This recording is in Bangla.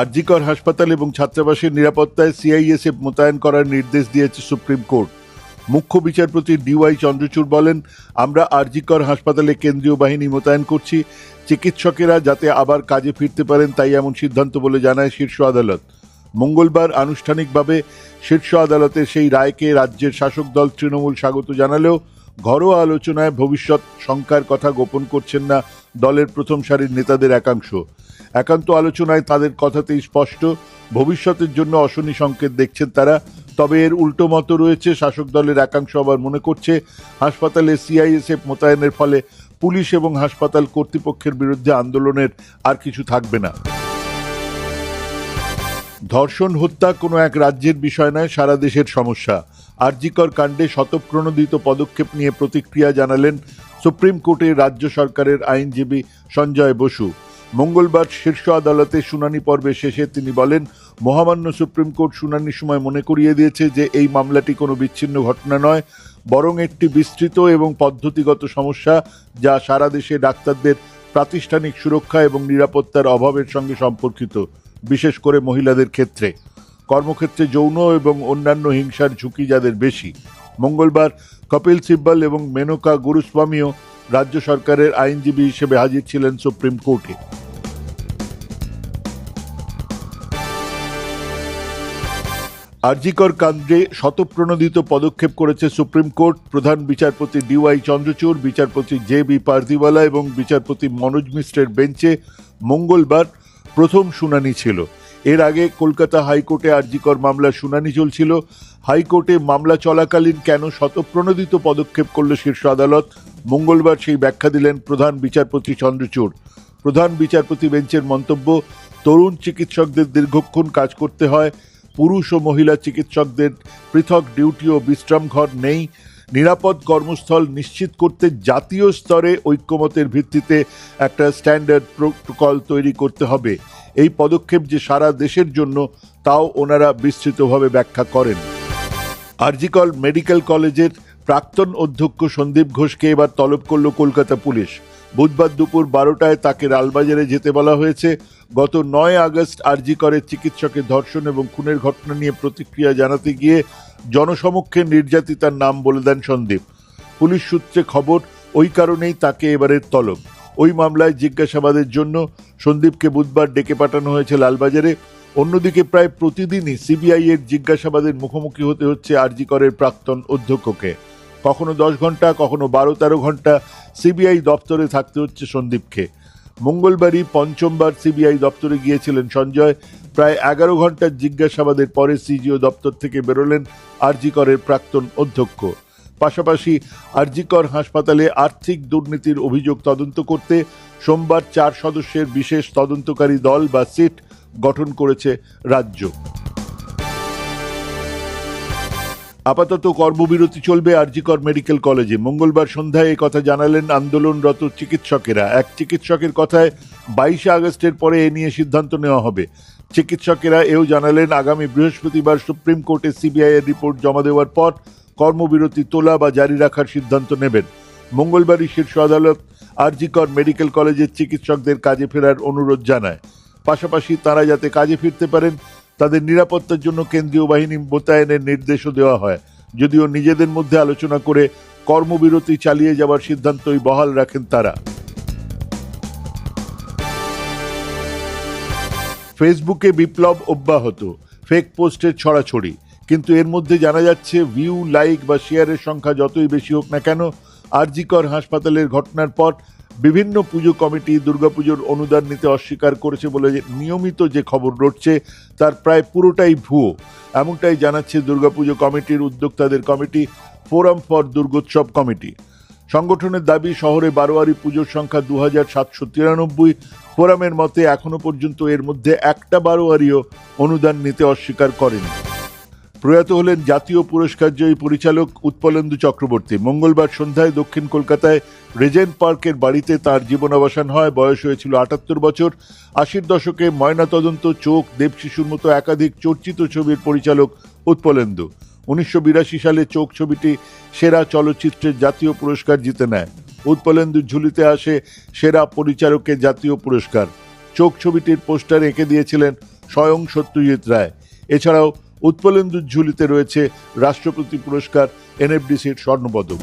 আরজিকর হাসপাতাল এবং ছাত্রাবাসের নিরাপত্তায় সিআইএসএফ মোতায়েন করার নির্দেশ দিয়েছে সুপ্রিম কোর্ট। মুখ্য বিচারপতি ডিওয়াই চন্দ্রচূড় বলেন, আমরা আরজিকর হাসপাতালে কেন্দ্রীয় বাহিনী মোতায়েন করছি। চিকিৎসকেরা যাতে আবার কাজে ফিরতে পারেন তাই এমন সিদ্ধান্ত বলে জানায় শীর্ষ আদালত। মঙ্গলবার আনুষ্ঠানিকভাবে শীর্ষ আদালতের সেই রায়কে রাজ্যের শাসক দল তৃণমূল স্বাগত জানালেও ঘরোয়া আলোচনায় ভবিষ্যৎ শঙ্কার কথা গোপন করছেন না দলের প্রথম সারির নেতাদের একাংশ। একান্ত আলোচনায় তাদের কথাতেই স্পষ্ট, ভবিষ্যতের জন্য অশনি সংকেত দেখছেন তারা। তবে এর উল্টো মত রয়েছে, শাসক দলের একাংশ আবার মনে করছে, হাসপাতালে সিআইএসএফ মোতায়েনের ফলে পুলিশ এবং হাসপাতাল কর্তৃপক্ষের বিরুদ্ধে আন্দোলনের আর কিছু থাকবে না। ধর্ষণ, হত্যা কোনো এক রাজ্যের বিষয় নয়, সারা দেশের সমস্যা। আরজিকর কাণ্ডে শতপ্রণোদিত পদক্ষেপ নিয়ে প্রতিক্রিয়া জানালেন সুপ্রিম কোর্টের রাজ্য সরকারের আইনজীবী সঞ্জয় বসু। মঙ্গলবার শীর্ষ আদালতে শুনানি পর্বে শেষে তিনি বলেন, মহামান্য সুপ্রিম কোর্ট শুনানির সময় মনে করিয়ে দিয়েছে যে এই মামলাটি কোনো বিচ্ছিন্ন ঘটনা নয়, বরং একটি বিস্তৃত এবং পদ্ধতিগত সমস্যা যা সারা দেশে ডাক্তারদের প্রাতিষ্ঠানিক সুরক্ষা এবং নিরাপত্তার অভাবের সঙ্গে সম্পর্কিত, বিশেষ করে মহিলাদের ক্ষেত্রে। কর্মক্ষেত্রে যৌন এবং অন্যান্য হিংসার ঝুঁকি যাদের বেশি। মঙ্গলবার কপিল সিব্বল এবং মেনকা গুরুস্বামীও রাজ্য সরকারের আইনজীবী হিসেবে হাজির ছিলেন সুপ্রিম কোর্টে। আরজিকর কাণ্ডে শতপ্রণোদিত পদক্ষেপ করেছে সুপ্রিম কোর্ট। প্রধান বিচারপতি ডিওয়াই চন্দ্রচূড়, বিচারপতি জে বি পারদিওয়ালা এবং বিচারপতি মনোজ মিশ্রের বেঞ্চে মঙ্গলবার প্রথম শুনানি ছিল। এর আগে কলকাতা হাইকোর্টে আরজিকর মামলার শুনানি চলছিল। হাইকোর্টে মামলা চলাকালীন কেন শতপ্রণোদিত পদক্ষেপ করল শীর্ষ আদালত? মঙ্গলবার সেই ব্যাখ্যা দিলেন প্রধান বিচারপতি চন্দ্রচূড়। প্রধান বিচারপতি বেঞ্চের মন্তব্য, তরুণ চিকিৎসকদের দীর্ঘক্ষণ কাজ করতে হয় পুরুষ ও মহিলা চিকিৎসকদের পৃথক ডিউটি ও বিশ্রাম ঘর নেই। নিরাপদ কর্মস্থল নিশ্চিত করতে জাতীয় স্তরে ঐক্যমতের ভিত্তিতে একটা স্ট্যান্ডার্ড প্রোটোকল তৈরি করতে হবে। এই পদক্ষেপ যে সারা দেশের জন্য, তাও ওনারা বিস্তৃতভাবে ব্যাখ্যা করেন। আরজিকল মেডিকেল কলেজের প্রাক্তন অধ্যক্ষ সন্দীপ ঘোষকে এবার তলব করল কলকাতা পুলিশ। বুধবার দুপুর বারোটায় তাকে লালবাজারে যেতে বলা হয়েছে। গত নয় আগস্ট আরজিকরের চিকিৎসকের ধর্ষণ এবং খুনের ঘটনা নিয়ে প্রতিক্রিয়া জানাতে গিয়ে জনসমক্ষে নির্যাতিতার নাম বলে দেন সন্দীপ। পুলিশ সূত্রে খবর, ওই কারণেই তাকে এবারের তলব। ওই মামলায় জিজ্ঞাসাবাদের জন্য সন্দীপকে বুধবার ডেকে পাঠানো হয়েছে লালবাজারে। অন্যদিকে প্রায় প্রতিদিনই সিবিআই এর জিজ্ঞাসাবাদের মুখোমুখি হতে হচ্ছে আরজিকরের প্রাক্তন অধ্যক্ষকে। কখনো দশ ঘণ্টা, কখনো বারো তেরো ঘণ্টা সিবিআই দপ্তরে থাকতে হচ্ছে সন্দীপকে। মঙ্গলবারই পঞ্চমবার সিবিআই দপ্তরে গিয়েছিলেন সঞ্জয়। প্রায় এগারো ঘণ্টার জিজ্ঞাসাবাদের পরে সিজিও দপ্তর থেকে বেরোলেন আরজিকরের প্রাক্তন অধ্যক্ষ। পাশাপাশি আরজিকর হাসপাতালে আর্থিক দুর্নীতির অভিযোগ তদন্ত করতে সোমবার চার সদস্যের বিশেষ তদন্তকারী দল বা সিট গঠন করেছে রাজ্য। আপাতত কর্মবিরতি চলবে আরজিকর মেডিকেল কলেজে। মঙ্গলবার সন্ধ্যায় এই কথা জানালেন আন্দোলনরত চিকিৎসকেরা। এক চিকিৎসকের কথায় বাইশে আগস্টের পরে এ নিয়ে সিদ্ধান্ত নেওয়া হবে। চিকিৎসকেরা এও জানালেন, আগামী বৃহস্পতিবার সুপ্রিম কোর্টে সিবিআই এর রিপোর্ট জমা দেওয়ার পর কর্মবিরতি তোলা বা জারি রাখার সিদ্ধান্ত নেবেন। মঙ্গলবারই শীর্ষ আদালত আরজিকর মেডিকেল কলেজের চিকিৎসকদের কাজে ফেরার অনুরোধ জানায়। পাশাপাশি তারা যাতে কাজে ফিরতে পারেন তাদের নিরাপত্তার জন্য কেন্দ্রীয় বাহিনী মোতায়েনের নির্দেশও দেওয়া হয়। যদিও নিজেদের মধ্যে আলোচনা করে কর্মবিরতি চালিয়ে যাওয়ার সিদ্ধান্তই বহাল রাখেন তারা। ফেসবুকে বিপ্লব অব্যাহত, ফেক পোস্টের ছড়াছড়ি। কিন্তু এর মধ্যে জানা যাচ্ছে, ভিউ, লাইক বা শেয়ারের সংখ্যা যতই বেশি হোক না কেন, আরজিকর হাসপাতালের ঘটনার পর বিভিন্ন পুজো কমিটি দুর্গাপুজোর অনুদান নিতে অস্বীকার করেছে বলে নিয়মিত যে খবর রটছে, তার প্রায় পুরোটাই ভুয়ো। এমনটাই জানাচ্ছে দুর্গাপুজো কমিটির উদ্যোক্তাদের committee, forum for Durgotsav committee. সংগঠনের দাবি, শহরে বারোয়ারি পুজোর সংখ্যা দু হাজার সাতশো তিরানব্বই। ফোরামের মতে এখনও পর্যন্ত এর মধ্যে একটা বারোয়ারিও অনুদান নিতে অস্বীকার করেনি। প্রয়াত হলেন জাতীয় পুরস্কার জয়ী পরিচালক উৎপলেন্দু চক্রবর্তী। মঙ্গলবার সন্ধ্যায় দক্ষিণ কলকাতায় রেজেন্ট পার্কের বাড়িতে তার জীবনাবসান হয়। বয়স হয়েছিল আটাত্তর বছর। আশির দশকে ময়নাতদন্ত, চোখ, দেবশিশুর মতো একাধিক চর্চিত ছবির পরিচালক উৎপলেন্দু। উনিশশো বিরাশি সালে চোখ ছবিটি সেরা চলচ্চিত্রের জাতীয় পুরস্কার জিতে নেয়। উৎপলেন্দুর ঝুলিতে আসে সেরা পরিচালকের জাতীয় পুরস্কার। চোখ ছবিটির পোস্টার এঁকে দিয়েছিলেন স্বয়ং সত্যজিৎ রায়। এছাড়াও উৎপলেন্দুর ঝুলিতে রয়েছে রাষ্ট্রপতি পুরস্কার এনএফডিসির স্বর্ণপদক।